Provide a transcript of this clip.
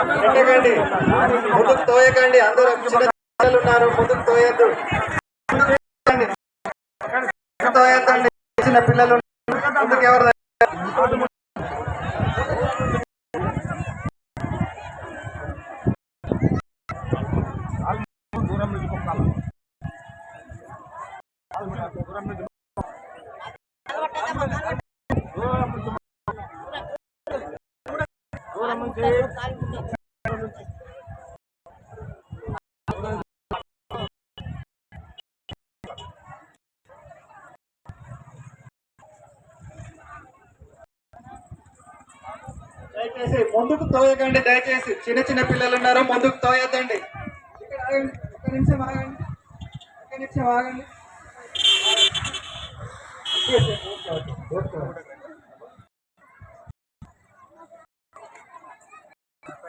పెట్టకండి ముందుకు తోయకండి అందరూ చిన్న ఉన్నారు ముందుకు తోయద్దు ముందుకు తోయకండి. ముందుకు తోయొద్దండి చిన్న పిల్లలు ఉన్నారు. ముందుకు ఎవరు దయచేసి ముందుకు తోయకండి దయచేసి చిన్న చిన్న పిల్లలు ఉన్నారు ముందుకు తోయద్దండి ఇక్కడ ఆగండి ఒక నిమిషం ఆగండి ఒక నిమిషం ఆగండి ఓకే, ఓకే, ఓకే.